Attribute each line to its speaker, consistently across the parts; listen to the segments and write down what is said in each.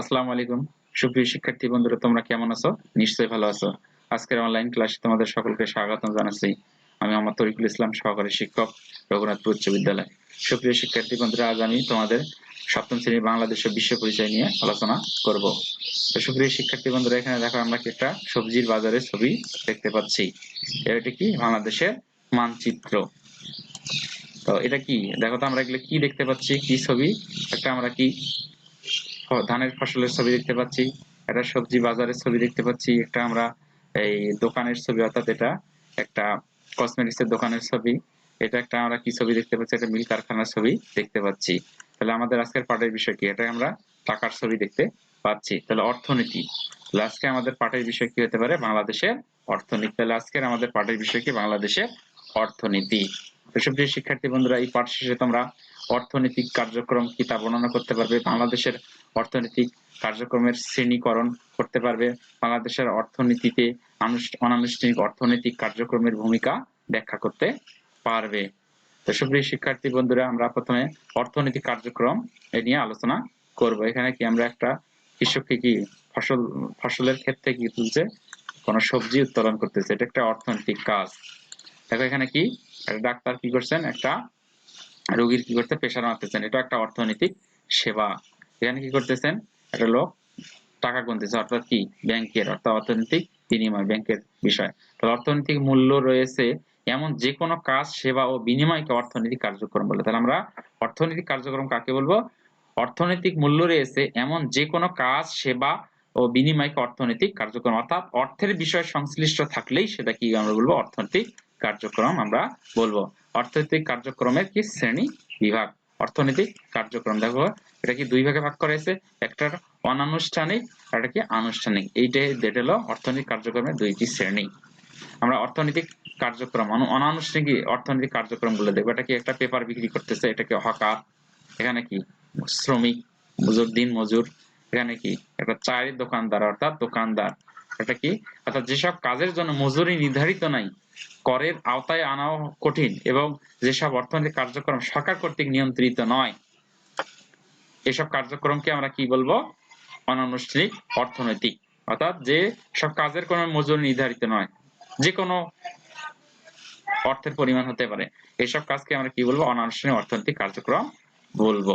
Speaker 1: আসসালামু আলাইকুম। সুপ্রিয় শিক্ষার্থী বন্ধুরা, তোমরা কেমন আছো? নিশ্চয়ই ভালো আছো। আজকের অনলাইন ক্লাসে তোমাদের সকলকে স্বাগতম জানাচ্ছি। আমি আমার তরিকুল ইসলাম, সহকারী শিক্ষক, রঘুনাথপুর উচ্চ বিদ্যালয়। সুপ্রিয় শিক্ষার্থী বন্ধুরা, আজ আমি তোমাদের সপ্তম শ্রেণির বাংলাদেশ বিশ্ব পরিচয় নিয়ে আলোচনা করব। তো সুপ্রিয় শিক্ষার্থী বন্ধুরা, এখানে দেখো আমরা একটা সবজির বাজারের ছবি দেখতে পাচ্ছি। এটা কি? বাংলাদেশের মানচিত্র। তো এটা কি? দেখো তো আমরা এগুলো কি দেখতে পাচ্ছি? কি ছবি? একটা আমরা কি ধানের ফসলের ছবি দেখতে পাচ্ছি, একটা সবজি বাজারের ছবি দেখতে পাচ্ছি, একটা আমরা এই দোকানের ছবি, অর্থাৎ এটা একটা কসমেটিক্স এর দোকানের ছবি। এটা একটা আমরা কি ছবি দেখতে পাচ্ছি? একটা মিল কারখানার ছবি দেখতে পাচ্ছি। তাহলে আমাদের আজকের পাঠের বিষয় কি? এটা আমরা টাকার ছবি দেখতে পাচ্ছি। তাহলে অর্থনীতি। আজকে আমাদের পাঠের বিষয় কি হতে পারে? বাংলাদেশের অর্থনীতি। তাহলে আজকের আমাদের পাঠের বিষয় কি? বাংলাদেশের অর্থনীতি। সুপ্রিয় শিক্ষার্থী বন্ধুরা, এই পাঠ শেষে তোমরা অর্থনৈতিক কার্যক্রম কি তা বর্ণনা করতে পারবে? বাংলাদেশের অর্থনৈতিক কার্যক্রমের শ্রেণীকরণ করতে পারবে। বাংলাদেশের অর্থনীতিতে অনানুষ্ঠানিক অর্থনৈতিক কার্যক্রমের ভূমিকা ব্যাখ্যা করতে পারবে। তো সুপ্রিয় শিক্ষার্থী বন্ধুরা, আমরা প্রথমে অর্থনৈতিক কার্যক্রম এ নিয়ে আলোচনা করব। এখানে কি আমরা একটা কৃষককে কি ফসল ফসলের ক্ষেত্রে কি তুলছে? কোন সবজি উত্তোলন করতেছে। এটা একটা অর্থনৈতিক কাজ। দেখো এখানে কি? ডাক্তার কি করছেন? একটা রোগীর কি করতে প্রেশার মারতেছেন। এটা একটা অর্থনৈতিক সেবা। এখানে কি করতেছেন? একটা লোক টাকা গুনতেছে, অর্থাৎ কি? ব্যাংকের, অর্থাৎ অর্থনৈতিক বিনিময়, ব্যাংকের বিষয়। তাহলে অর্থনৈতিক মূল্য রয়েছে এমন যে কোনো কাজ, সেবা ও বিনিময়কে অর্থনৈতিক কার্যক্রম বলে। তাহলে আমরা অর্থনৈতিক কার্যক্রম কাকে বলব? অর্থনৈতিক মূল্য রয়েছে এমন যে কোনো কাজ, সেবা ও বিনিময়কে অর্থনৈতিক কার্যক্রম। অর্থাৎ অর্থের বিষয় সংশ্লিষ্ট থাকলেই সেটা কি আমরা বলব অর্থনৈতিক কার্যক্রম আমরা বলব। অর্থনৈতিক কার্যক্রমের কি শ্রেণি বিভাগ? অর্থনৈতিক কার্যক্রম, দেখো, এটা কি দুই ভাগে ভাগ করা হয়েছে? একটা অনানুষ্ঠানিক, আর একটা কি আনুষ্ঠানিক। এইটাই যেটা হলো অর্থনৈতিক কার্যক্রমের দুইটি শ্রেণি। আমরা অর্থনৈতিক কার্যক্রম, অন- অনানুষ্ঠানিক অর্থনৈতিক কার্যক্রমগুলো দেখব। এটা কি একটা পেপার বিক্রি করতেছে? এটা কি হকার? এখানে কি? শ্রমিক মজুর দিন মজুর এখানে কি? একটা চায়ের দোকানদার, অর্থাৎ দোকানদার। এটা কি? অর্থাৎ যেসব কাজের জন্য মজুরি নির্ধারিত নাই, করের আওতায় আনাও কঠিন এবং যেসব অর্থনৈতিক কার্যক্রম সরকার কর্তৃক নিয়ন্ত্রিত নয়, এসব কার্যক্রমকে আমরা কি বলব? অনানুষ্ঠানিক অর্থনৈতিক। অর্থাৎ যে সব কাজের কোনো মজুরি নির্ধারিত নয়, যে কোনো অর্থের পরিমাণ হতে পারে। এসব কাজকে আমরা কি বলব? অনানুষ্ঠানিক অর্থনৈতিক কার্যক্রম বলব।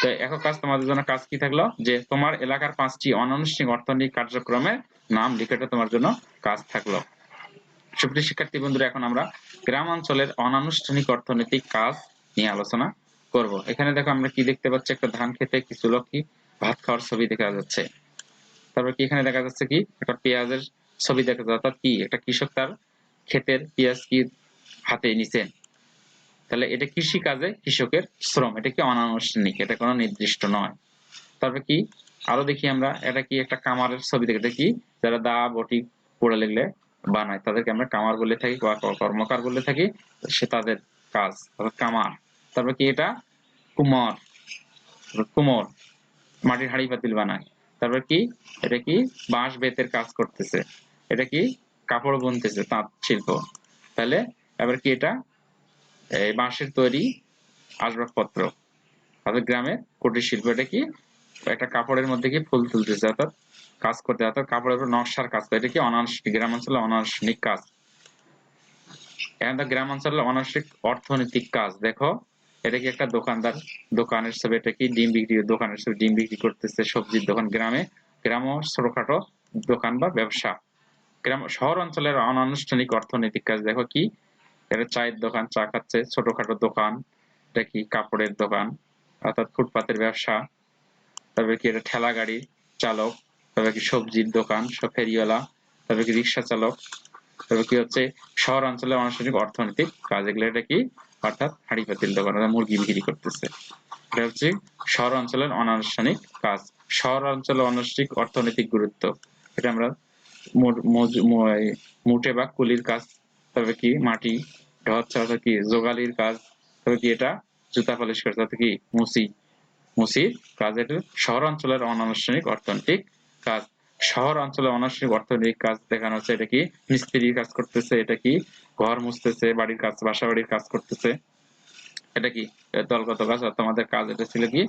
Speaker 1: তো একক কাজ তোমাদের জন্য কাজ কি থাকল? যে তোমার এলাকার পাঁচটি অনানুষ্ঠানিক অর্থনৈতিক কার্যক্রমের নাম লিখেটা তোমার জন্য কাজ থাকল। সুপ্রিয় শিক্ষার্থী বন্ধুরা, এখন আমরা গ্রাম অঞ্চলের অনানুষ্ঠানিক অর্থনৈতিক কাজ নিয়ে আলোচনা করব। এখানে দেখো আমরা কি দেখতে পাচ্ছি? একটা ধান খেতে কিছু লোক কি ভাত খাওয়ার ছবি দেখা যাচ্ছে। তারপর কি এখানে দেখা যাচ্ছে কি? একটা পেঁয়াজের ছবি দেখা যাচ্ছে। অর্থাৎ কি? একটা কৃষক তার ক্ষেতের পেঁয়াজ কি হাতে নিছেন তাহলে এটা কৃষি কাজে কৃষকের শ্রম, এটা কি অনানুষ্ঠানিক? এটা কোনো নির্দিষ্ট নয়। তারপর কি? আরও দেখি আমরা, এটা কি একটা কামারের ছবি দেখে কি যারা দা, বটি, পড়ে লিখলে বানায়, তাদেরকে আমরা কামার বলে থাকি বা কর্মকার বলে থাকি, সে তাদের কাজ কামার তারপর কি এটা? কুমোর কুমোর, মাটির হাড়ি পাতিল বানায়। তারপর কি? এটা কি? বাঁশ বেতের কাজ করতেছে। এটা কি? কাপড় বুনতেছে, তাঁত, শিল্প। তাহলে এবার কি এটা? এই বাঁশের তৈরি আসবাবপত্র। আমাদের গ্রামে কুটির শিল্প এটা কি? একটা কাপড়ের মধ্যে কি ফুল তুলতেছে অর্থাৎ কাজ করতে, অর্থাৎ কাপড়ের উপর নকশার কাজ। করে এটা কি অনানুষ্ঠানিক গ্রাম অঞ্চলে অনানুষ্ঠানিক কাজ? এখন গ্রাম অঞ্চলে অনানুষ্ঠানিক অর্থনৈতিক কাজ। দেখো, এটা কি একটা দোকানদার দোকানের ছবি? এটা কি ডিম বিক্রি দোকানের ছবি? ডিম বিক্রি করতেছে সবজির দোকান গ্রামে। গ্রামও ছোটখাটো দোকান বা ব্যবসা। গ্রাম, শহর অঞ্চলের অনানুষ্ঠানিক অর্থনৈতিক কাজ। দেখো কি এটা চায়ের দোকান, চা খাচ্ছে, ছোটখাটো দোকান, এটা কি কাপড়ের দোকান, অর্থাৎ ফুটপাতের ব্যবসা, তারপরে কি এটা ঠেলা গাড়ির চালক, তারপরে কি সবজির দোকান ফেরিওয়ালা, তারপরে কি রিক্সা চালক, তারপরে কি হচ্ছে শহর অঞ্চলে অনানুষ্ঠানিক অর্থনৈতিক কাজ, এগুলো এটা কি? অর্থাৎ হাড়ি পাতিল দোকান মুরগি বিক্রি করতেছে। এটা হচ্ছে শহর অঞ্চলের অনানুষ্ঠানিক কাজ। শহর অঞ্চলে অনানুষ্ঠানিক অর্থনৈতিক গুরুত্ব, এটা আমরা মুটে বা কুলির কাজ তবে কি মাটি হচ্ছে অর্থাৎ কি জোগালির কাজ? তবে কি এটা জুতা পালিশ করে, তাতে কি মুসি, মুসির কাজ এটা শহর অঞ্চলের অনানুষ্ঠানিক অর্থনৈতিক কাজ? শহর অঞ্চলে অনানুষ্ঠানিক অর্থনৈতিক কাজ দেখানো হচ্ছে, এটা কি মিস্ত্রির কাজ করতেছে? এটা কি ঘর মুছতেছে, বাড়ির কাজ বাসা বাড়ির কাজ করতেছে? এটা কি দলগত কাজ? অর্থাৎ আমাদের কাজ এটা ছিল কি?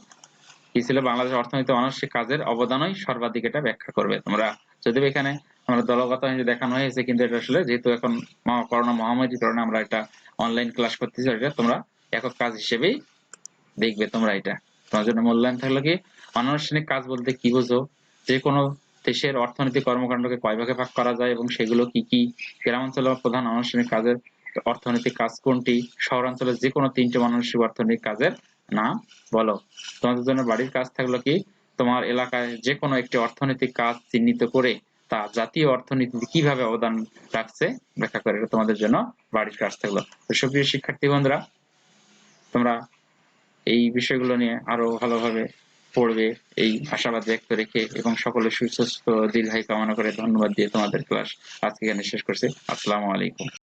Speaker 1: কি ছিল? বাংলাদেশ অর্থনীতি অনাবশ্যিক কাজের অবদানই সর্বাধিক এটা ব্যাখ্যা করবে। তোমরা যদি এখানে আমরা দলগত দেখানো হয়েছে, কিন্তু এটা আসলে যেহেতু এখন করোনা মহামারীর কারণে আমরা এটা অনলাইন ক্লাস করতেছি, এটা তোমরা একক কাজ হিসেবেই দেখবে তোমরা এটা। তোমার জন্য মূল্যায়ন থাকল কি অনানুষ্ঠানিক কাজ বলতে কি বুঝো? যে কোনো দেশের অর্থনৈতিক কর্মকাণ্ডকে কয় ভাগে ভাগ করা যায় এবং সেগুলো কি কি? গ্রামাঞ্চলের প্রধান আনুষ্ঠানিক কাজের অর্থনৈতিক কাজ কোনটি? শহরাঞ্চলে যে কোনো তিনটে মানসিক অর্থনৈতিক কাজের নাম বলো। তোমাদের জন্য বাড়ির কাজ থাকল কি, তোমার এলাকায় যে কোনো একটি অর্থনৈতিক কাজ চিহ্নিত করে তা জাতীয় অর্থনীতিতে কীভাবে অবদান রাখছে? ব্যাখ্যা করে এটা তোমাদের জন্য বাড়ির কাজ থাকল তো সুপ্রিয় শিক্ষার্থী বন্ধুরা, তোমরা এই বিষয়গুলো নিয়ে আরও ভালোভাবে পড়বে, এই আশাবাদ ব্যক্ত রেখে এবং সকলে সুস্বাস্থ্য, দীর্ঘায় কামনা করে ধন্যবাদ দিয়ে তোমাদের ক্লাস আজকে এখানে শেষ করছি। আসসালামু আলাইকুম।